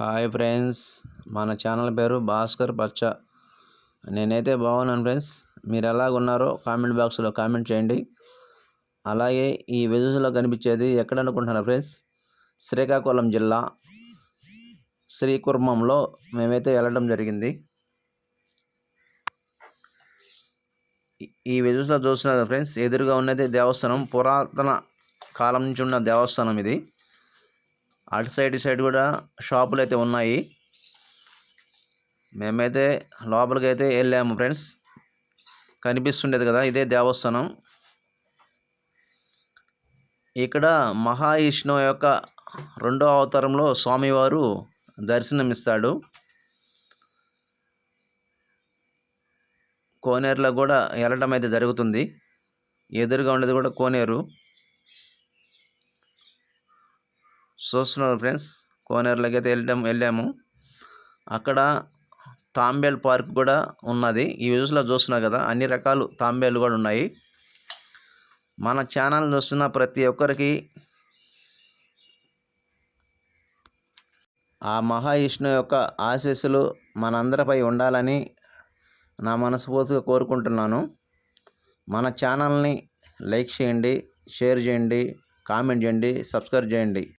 Hi friends మన channel పేరు భాస్కర్ పచ్చ నేనైతే బాగున్నాను ఫ్రెండ్స్ మీరు ఎలాగున్నారో కామెంట్ బాక్స్లో కామెంట్ చేయండి. అలాగే ఈ విజువల్స్లో కనిపించేది ఎక్కడ అనుకుంటున్నారు ఫ్రెండ్స్ శ్రీకాకుళం జిల్లా శ్రీకుర్మంలో మేమైతే వెళ్ళడం జరిగింది. ఈ- ఈ విజువల్స్లో చూస్తున్నారు ఫ్రెండ్స్ ఎదురుగా ఉన్నది దేవస్థానం పురాతన కాలం నుంచి ఉన్న దేవస్థానం ఇది. అటు సైడ్ ఇటు సైడ్ కూడా షాపులు అయితే ఉన్నాయి. మేమైతే లోపలికి అయితే వెళ్ళాము ఫ్రెండ్స్. కనిపిస్తుండేది కదా ఇదే దేవస్థానం. ఇక్కడ మహావిష్ణువు యొక్క రెండో అవతారంలో స్వామివారు దర్శనమిస్తాడు. కోనేరులో కూడా వెళ్ళటం అయితే జరుగుతుంది. ఎదురుగా ఉండేది కూడా కోనేరు. చూస్తున్నారు ఫ్రెండ్స్. కోనేరులోకి అయితే వెళ్ళాము. వెళ్ళాము అక్కడ తాంబేల్ పార్క్ కూడా ఉన్నది. ఈ వ్యూస్లో చూస్తున్నారు కదా అన్ని రకాలు తాంబేలు కూడా ఉన్నాయి. మన ఛానల్ చూస్తున్న ప్రతి ఒక్కరికి ఆ మహావిష్ణు యొక్క ఆశీస్సులు మనందరిపై ఉండాలని నా మనస్ఫూర్తిగా కోరుకుంటున్నాను. మన ఛానల్ని లైక్ చేయండి షేర్ చేయండి కామెంట్ చేయండి సబ్స్క్రైబ్ చేయండి.